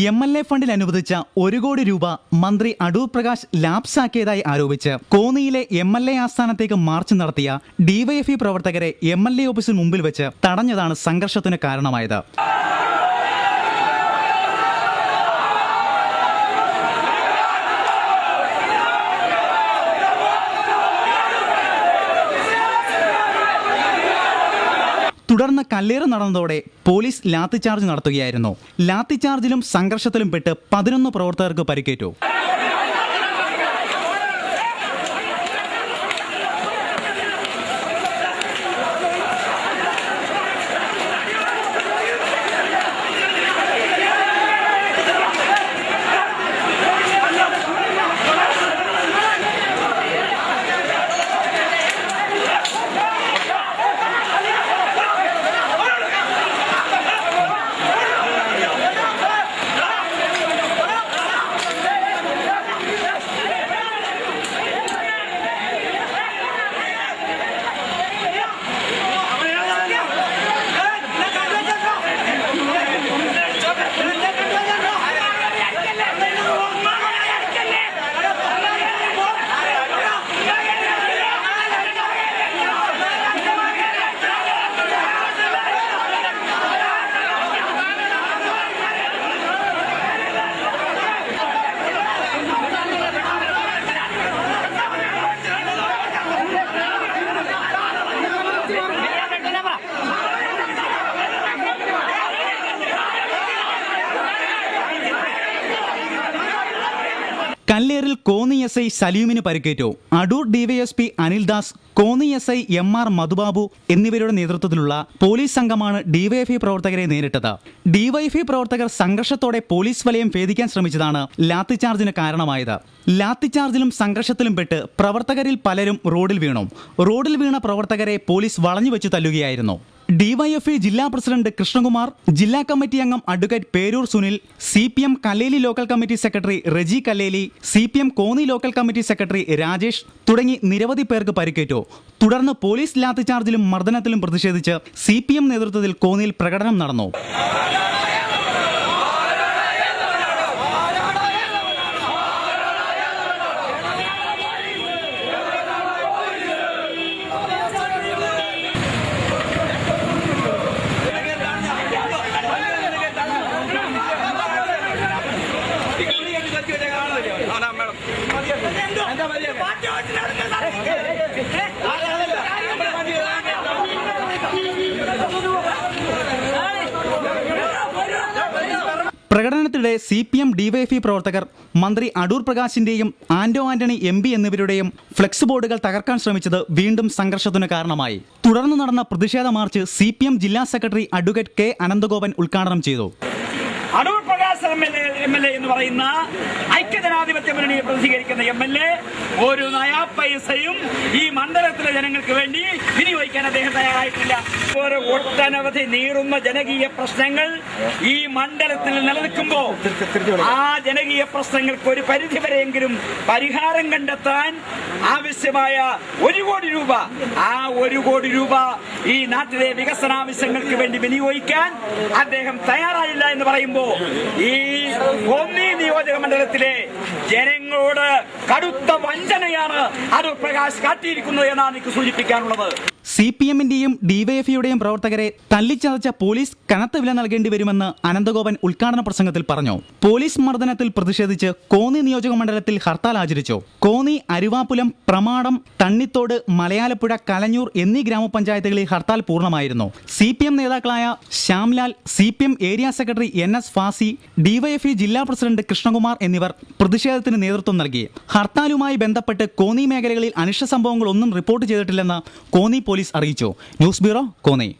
M L A ഫണ്ടിൽ അനുവദിച്ച ഒരു കോടി രൂപ മന്ത്രി അടൂർ പ്രകാശ് ലാപ്സാക്കിയതായി ആരോപിച്ച് കോന്നിയിലെ എം എൽ എ ആസ്ഥാനത്തേക്ക് മാർച്ച് നടത്തിയ ഡിവൈഎഫ്ഇ പ്രവർത്തകരെ എം എൽ എ ഓഫീസിന് മുമ്പിൽ വെച്ച് തടഞ്ഞതാണ് സംഘർഷത്തിന് കാരണമായത്. തുടർന്ന് കല്ലേറ് നടന്നതോടെ പോലീസ് ലാത്തിചാർജ് നടത്തുകയായിരുന്നു. ലാത്തിചാർജിലും സംഘർഷത്തിലും പെട്ട് പതിനൊന്ന് പ്രവർത്തകർക്ക് പരിക്കേറ്റു. കല്ലേറിൽ കോന്നി എസ് ഐ സലീമിന് പരിക്കേറ്റു. Adoor DYSP Anildas Konni S I M R Madhubabu എന്നിവരുടെ നേതൃത്വത്തിലുള്ള പോലീസ് സംഘമാണ് ഡിവൈഎഫ്ഐ പ്രവർത്തകരെ നേരിട്ടത്. ഡിവൈഎഫ്ഐ പ്രവർത്തകർ സംഘർഷത്തോടെ പോലീസ് വലയം ഭേദിക്കാൻ ശ്രമിച്ചതാണ് ലാത്തിചാർജിന് കാരണമായത്. ലാത്തിചാർജിലും സംഘർഷത്തിലും പെട്ട് പ്രവർത്തകരിൽ പലരും റോഡിൽ വീണു. റോഡിൽ വീണ പ്രവർത്തകരെ പോലീസ് വളഞ്ഞു വെച്ച് തല്ലുകയായിരുന്നു. ഡിവൈഎഫ്ഐ ജില്ലാ പ്രസിഡന്റ് കൃഷ്ണകുമാർ ജില്ലാ കമ്മിറ്റി അംഗം advocate Peroor Sunil C P M Kalleli local committee secretary Reji Kaleli C P M Konni local committee secretary Rajesh തുടങ്ങി നിരവധി പേർക്ക് പരിക്കേറ്റു. തുടർന്ന് പോലീസ് ലാത്തിചാർജിലും മർദ്ദനത്തിലും പ്രതിഷേധിച്ച് സി നേതൃത്വത്തിൽ കോന്നിയിൽ പ്രകടനം നടന്നു. പ്രകടനത്തിനിടെ സി പി എം ഡിവൈഎഫ്ഇ പ്രവർത്തകർ മന്ത്രി അടൂർ പ്രകാശിന്റെയും ആന്റോ ആന്റണി എം പി എന്നിവരുടെയും ഫ്ലെക്സ് ബോർഡുകൾ തകർക്കാൻ ശ്രമിച്ചത് വീണ്ടും സംഘർഷത്തിന് കാരണമായി തുടർന്ന് നടന്ന പ്രതിഷേധ മാർച്ച് സി ജില്ലാ സെക്രട്ടറി അഡ്വക്കേറ്റ് കെ അനന്തഗോപൻ ഉദ്ഘാടനം ചെയ്തു എം എൽ എ എന്ന് പറയുന്ന ഐക്യജനാധിപത്യ മുന്നണിയെ പ്രതികരിക്കുന്ന എം എൽ എ ഒരു നയാ പൈസയും ഈ മണ്ഡലത്തിലെ ജനങ്ങൾക്ക് വേണ്ടി വിനിയോഗിക്കാൻ അദ്ദേഹം തയ്യാറായിട്ടില്ല. ഒട്ടനവധി നീറുന്ന ജനകീയ പ്രശ്നങ്ങൾ ഈ മണ്ഡലത്തിൽ നിലനിൽക്കുമ്പോൾ ആ ജനകീയ പ്രശ്നങ്ങൾക്ക് ഒരു പരിധി വരെയെങ്കിലും പരിഹാരം കണ്ടെത്താൻ ആവശ്യമായ ഒരു കോടി രൂപ ആ ഒരു കോടി രൂപ ഈ നാട്ടിലെ വികസന ആവശ്യങ്ങൾക്ക് വേണ്ടി വിനിയോഗിക്കാൻ അദ്ദേഹം തയ്യാറായില്ല എന്ന് പറയുമ്പോൾ ഈ കോന്നി നിയോജക മണ്ഡലത്തിലെ ജനങ്ങളോട് കടുത്ത വഞ്ചനയാണ് അടൂർ പ്രകാശ് കാട്ടിയിരിക്കുന്നത് എന്നാണ് എനിക്ക് സൂചിപ്പിക്കാനുള്ളത്. സി പി എമ്മിന്റെയും ഡിവൈഎഫ്ഐയുടെയും പ്രവർത്തകരെ തല്ലിച്ചതച്ച പോലീസ് കനത്ത വില നൽകേണ്ടി വരുമെന്ന് അനന്തഗോപൻ ഉദ്ഘാടന പ്രസംഗത്തിൽ പറഞ്ഞു. പോലീസ് മർദ്ദനത്തിൽ പ്രതിഷേധിച്ച് കോന്നി നിയോജക മണ്ഡലത്തിൽ ഹർത്താൽ ആചരിച്ചു. കോന്നി അരുവാപുലം പ്രമാടം തണ്ണിത്തോട് മലയാലപ്പുഴ കലഞ്ഞൂർ എന്നീ ഗ്രാമപഞ്ചായത്തുകളിൽ ഹർത്താൽ പൂർണമായിരുന്നു. സി പി എം നേതാക്കളായ Shyamlal C P M area secretary N S Fasi DYFI ജില്ലാ പ്രസിഡന്റ് കൃഷ്ണകുമാർ എന്നിവർ പ്രതിഷേധത്തിന് നേതൃത്വം നൽകി. ഹർത്താലുമായി ബന്ധപ്പെട്ട് കോന്നി മേഖലകളിൽ അനിഷ്ട സംഭവങ്ങളൊന്നും റിപ്പോർട്ട് ചെയ്തിട്ടില്ലെന്ന് കോന്നി പോലീസ് അറിയിച്ചു? News bureau Konni.